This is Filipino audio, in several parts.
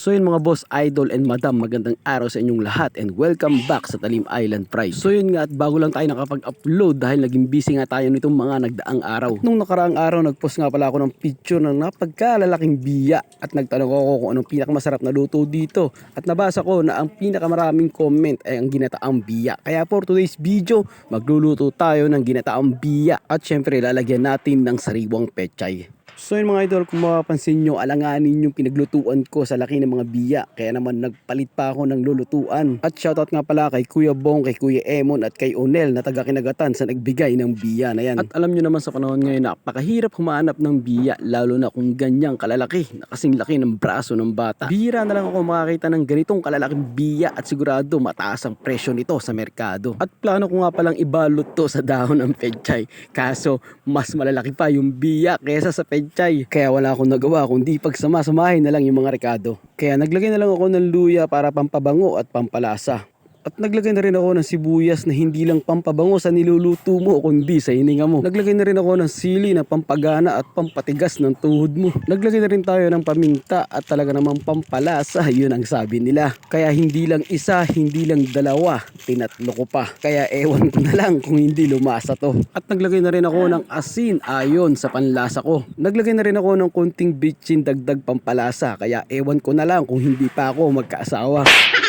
So yun mga boss, idol and madam, magandang araw sa inyong lahat and welcome back sa Talim Island Pride. So yun nga at bago lang tayo nakapag-upload dahil naging busy nga tayo nitong mga nagdaang araw. Nung nakaraang araw, nagpost nga pala ako ng picture ng napagkalalaking biya at nagtanong ako kung anong pinakamasarap na luto dito. At nabasa ko na ang pinakamaraming comment ay ang ginataang biya. Kaya for today's video, magluluto tayo ng ginataang biya at syempre lalagyan natin ng sariwang pechay. So yun mga idol, kung mapapansin nyo, alanganin yung pinaglutuan ko sa laki ng mga biya. Kaya naman nagpalit pa ako ng lulutuan. At shoutout nga pala kay Kuya Bong, kay Kuya Emon at kay Onel na taga kinagatan sa nagbigay ng biya na yan. At alam nyo naman sa panahon ngayon, napakahirap humanap ng biya lalo na kung ganyang kalalaki, na kasing laki ng braso ng bata. Bira na lang ako makakita ng ganitong kalalaking biya at sigurado mataas ang presyo nito sa merkado. At plano ko nga palang ibalot to sa dahon ng pechay. Kaso mas malalaki pa yung biya kaysa sa pechay. Kaya wala akong nagawa kundi pagsama-samahin na lang yung mga rekado. Kaya naglagay na lang ako ng luya para pampabango at pampalasa. At naglagay na rin ako ng sibuyas na hindi lang pampabango sa niluluto mo kundi sa hininga mo. Naglagay na rin ako ng sili na pampagana at pampatigas ng tuhod mo. Naglagay na rin tayo ng paminta at talaga namang pampalasa, yun ang sabi nila. Kaya hindi lang isa, hindi lang dalawa, tinatlo ko pa. Kaya ewan ko na lang kung hindi lumasa to. At naglagay na rin ako ng asin ayon sa panlasa ko. Naglagay na rin ako ng konting bitchin dagdag pampalasa. Kaya ewan ko na lang kung hindi pa ako magkaasawa.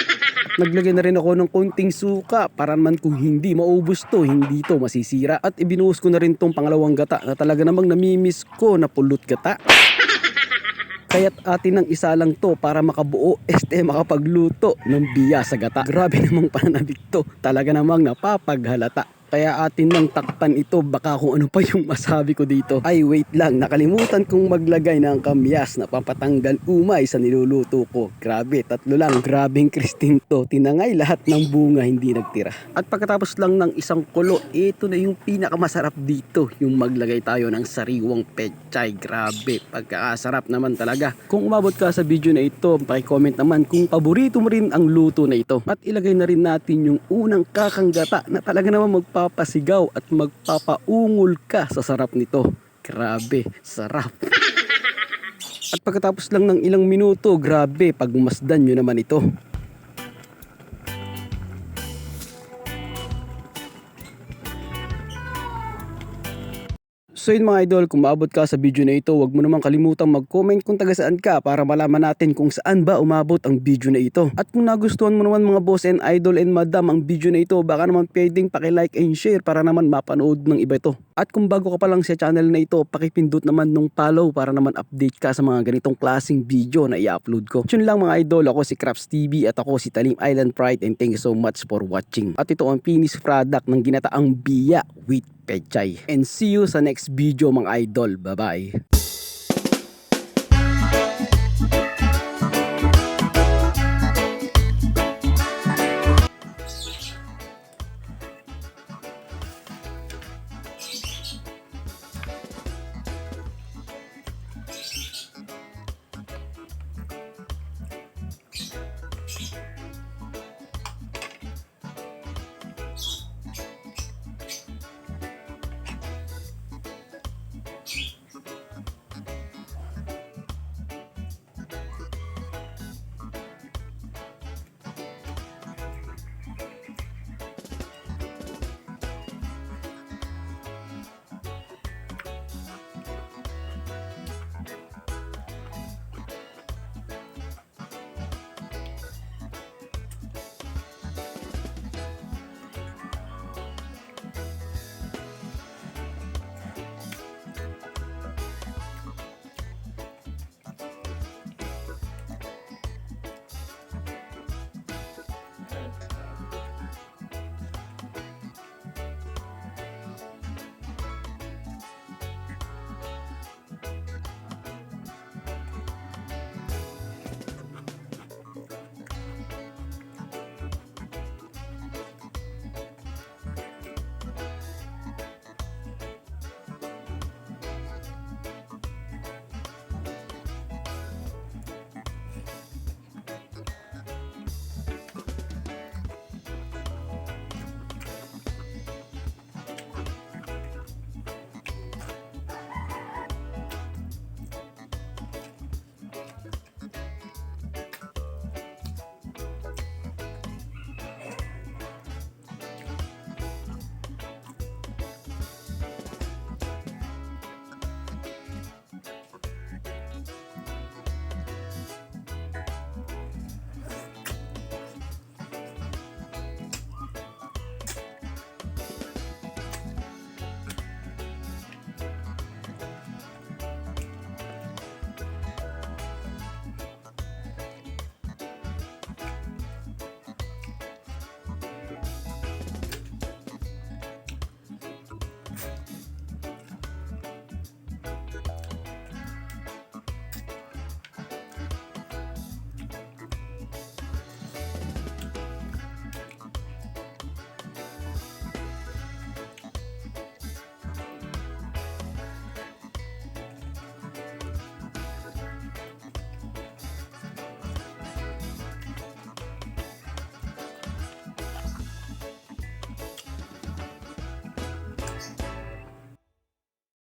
Naglagay na rin ako ng konting suka para naman kung hindi maubos to, hindi to masisira. At ibinuhos ko na rin tong pangalawang gata na talaga namang namimiss ko na pulot gata. Kaya't atin ng isa lang to para makabuo este makapagluto ng biya sa gata. Grabe namang pananabik to. Talaga namang napapaghalata. Kaya atin nang takpan ito baka kung ano pa yung masabi ko dito. Ay wait lang, nakalimutan kong maglagay ng kamyas na pampatanggal umay sa niluluto ko. Grabe, tatlo lang. Grabing Christine to. Tinangay lahat ng bunga hindi nagtira. At pagkatapos lang ng isang kulo, ito na yung pinakamasarap dito. Yung maglagay tayo ng sariwang pechay. Grabe, pagkakasarap naman talaga. Kung umabot ka sa video na ito, pakicomment naman kung paborito mo rin ang luto na ito. At ilagay na rin natin yung unang kakanggata na talaga naman magpapasigaw at magpapaungol ka sa sarap nito. Grabe, sarap. At pagkatapos lang ng ilang minuto, grabe, pagmasdan nyo naman ito. So yun mga idol, kung maabot ka sa video na ito, huwag mo naman kalimutang mag-comment kung taga saan ka para malaman natin kung saan ba umabot ang video na ito. At kung nagustuhan mo naman mga boss and idol and madam ang video na ito, baka naman pwedeng paki-like and share para naman mapanood ng iba ito. At kung bago ka pa lang sa channel na ito, pakipindot naman nung follow para naman update ka sa mga ganitong klaseng video na i-upload ko. Yun lang mga idol, ako si Craps TV at ako si Talim Island Pride and thank you so much for watching. At ito ang finished product ng ginataang biya with pechay. And see you sa next video mga idol. Bye-bye.